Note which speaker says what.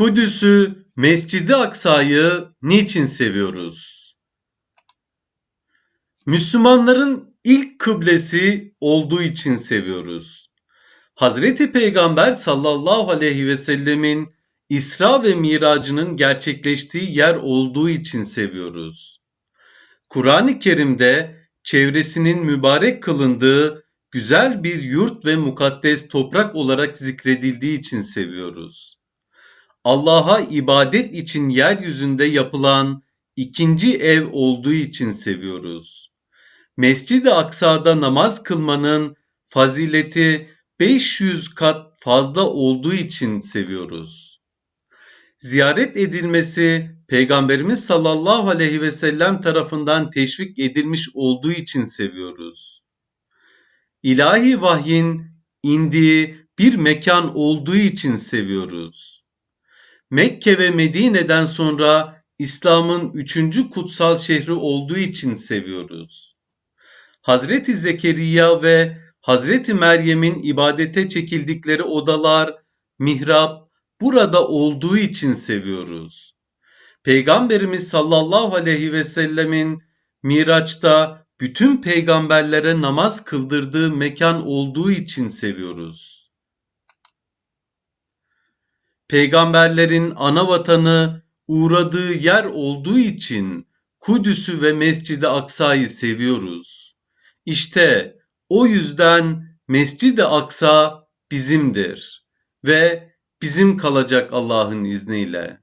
Speaker 1: Kudüs'ü, Mescid-i Aksa'yı niçin seviyoruz? Müslümanların ilk kıblesi olduğu için seviyoruz. Hazreti Peygamber sallallahu aleyhi ve sellemin İsra ve Miracının gerçekleştiği yer olduğu için seviyoruz. Kur'an-ı Kerim'de çevresinin mübarek kılındığı güzel bir yurt ve mukaddes toprak olarak zikredildiği için seviyoruz. Allah'a ibadet için yeryüzünde yapılan ikinci ev olduğu için seviyoruz. Mescid-i Aksa'da namaz kılmanın fazileti 500 kat fazla olduğu için seviyoruz. Ziyaret edilmesi Peygamberimiz sallallahu aleyhi ve sellem tarafından teşvik edilmiş olduğu için seviyoruz. İlahi vahyin indiği bir mekan olduğu için seviyoruz. Mekke ve Medine'den sonra İslam'ın üçüncü kutsal şehri olduğu için seviyoruz. Hazreti Zekeriya ve Hazreti Meryem'in ibadete çekildikleri odalar, mihrap burada olduğu için seviyoruz. Peygamberimiz sallallahu aleyhi ve sellemin Miraç'ta bütün peygamberlere namaz kıldırdığı mekan olduğu için seviyoruz. Peygamberlerin ana vatanı uğradığı yer olduğu için Kudüs'ü ve Mescid-i Aksa'yı seviyoruz. İşte o yüzden Mescid-i Aksa bizimdir ve bizim kalacak Allah'ın izniyle.